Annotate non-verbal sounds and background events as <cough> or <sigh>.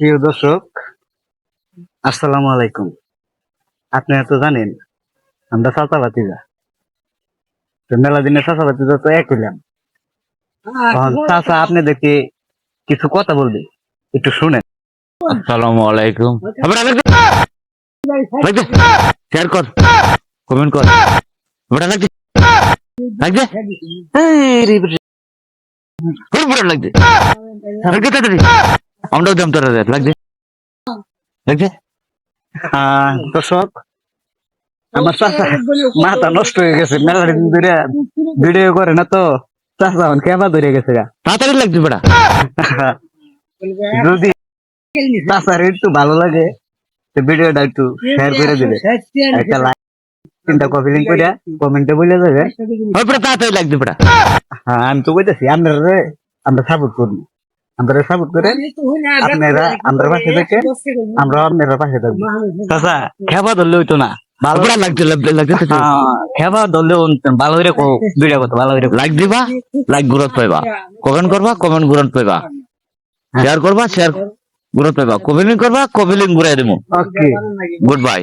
প্রিয় দর্শক আসসালামু আলাইকুম। আপনারা তো জানেন আমরা চাচা ভাতিজা তো মেলা দিনে চাচা ভাতিজা তো এক হইলাম চাচা আপনি দেখে কিছু কথা বলবে একটু শুনেন। আসসালামু আলাইকুম। শেয়ার কর কমেন্ট কর। আবার লাগবে লাগবে আমরাও দাম তোরা লাগবে লাগবে দর্শক আমার চাচা মাথা নষ্ট হয়ে গেছে মেলা দিন ধরে ভিডিও করে না তো। চাচা এখন কেবা ধরে গেছে গা। তাড়াতাড়ি লাগবে বেড়া যদি চাচার একটু ভালো লাগে তো ভিডিওটা একটু শেয়ার করে দিবে। একটা লাইক তিনটা কপি লিঙ্ক করে কমেন্টে বলে বেড়া তাড়াতাড়ি লাগবে বেড়া হ্যাঁ আমি তো কইতেছি আপনারা আমরা সাপোর্ট করব। আমরা সাপোর্ট করে আপনারা আমরা পাশে থেকে আমরা আপনারা পাশে থাকব চাচা খেবা ধরলে হইতো না ভালো লাগবে লাগবে লাগবে হ্যাঁ, খেবা ধরলে ভালো করে <laughs> ভালো করে লাইক দিবা লাইক গ্রোথ পাইবা। কমেন্ট করবা কমেন্ট গ্রোথ পাইবা। শেয়ার করবা শেয়ার গ্রোথ পাইবা। কমেন্ট করবা কমেন্ট ঘুরাই দেবো ওকে গুড বাই